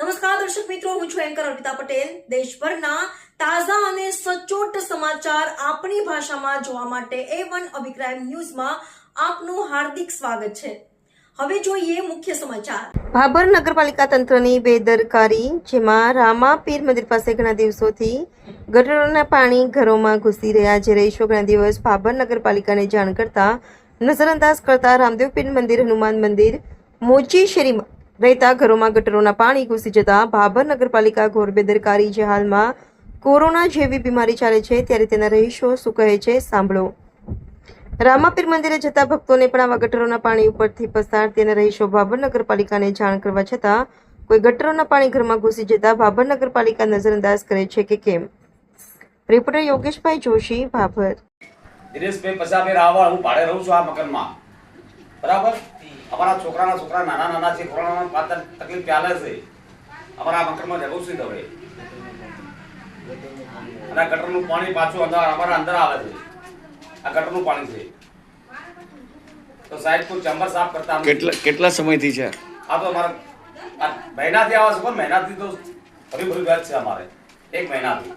નમસ્કાર, દર્શક મિત્રો, હું છું એન્કર અર્પિતા પટેલ. દેશભરના તાજા અને સચોટ સમાચાર આપણી ભાષામાં જોવા માટે એ વન અભિપ્રાય ન્યૂઝમાં આપનું હાર્દિક સ્વાગત છે. હવે જોઈએ મુખ્ય સમાચાર. ભાભર નગરપાલિકા તંત્રની બેદરકારી, જેમાં રામાપીર મંદિર પાસે ઘણા દિવસોથી ગટરોના પાણી ઘરોમાં ઘૂસી રહ્યા છે. રહીશો ઘણા દિવસ ભાભર નગરપાલિકાને જાણ કરતા નજરઅંદાજ કરતા રામદેવપીર મંદિર, હનુમાન મંદિર, મોચી શેરીમાં રહેતા ઘરોમાં ગટરોના પાણી ઘૂસી જતા ભાભર નગરપાલિકા ઘોર બેદરકારી જે હાલમાં કોરોના જેવી બીમારી ચાલે છે, ત્યારે તેના રહીશો શું કહે છે સાંભળો. રામાપીર મંદિરે જતા ભક્તોને પણ આવા ગટરોના પાણી ઉપરથી પસાર, તેના રહીશો ભાભર નગરપાલિકાને જાણ કરવા છતાં કોઈ ગટરોના પાણી ઘરમાં ઘૂસી જતા ભાભર નગરપાલિકા નજરઅંદાજ કરે છે કે કેમ. રિપોર્ટર યોગેશભાઈ જોશી, ભાભર. દિનેશભાઈ પસાભાઈ રાવળ, હું ભાડે રહું છું આ મકાનમાં. બરાબર? અમારા છોકરાના છોકરા નાના નાના છે કોરોનામાં પાત્ર તકલીફ ચાલે છે. અમારા આ મકાનમાં રહેવું છે હવે અને આ ગટરનું પાણી પાછું અંદર અમારા અંદર આવે છે. આ ગટરનું પાણી છે. તો સાહેબ કોઈ ચેમ્બર સાફ કરતા કેટલા કેટલા સમયથી છે? આ તો અમારા આ મહિનાથી આવે છે પણ મહિનાથી તો ભરી ફરી વાત છે અમારે. એક મહિનાથી.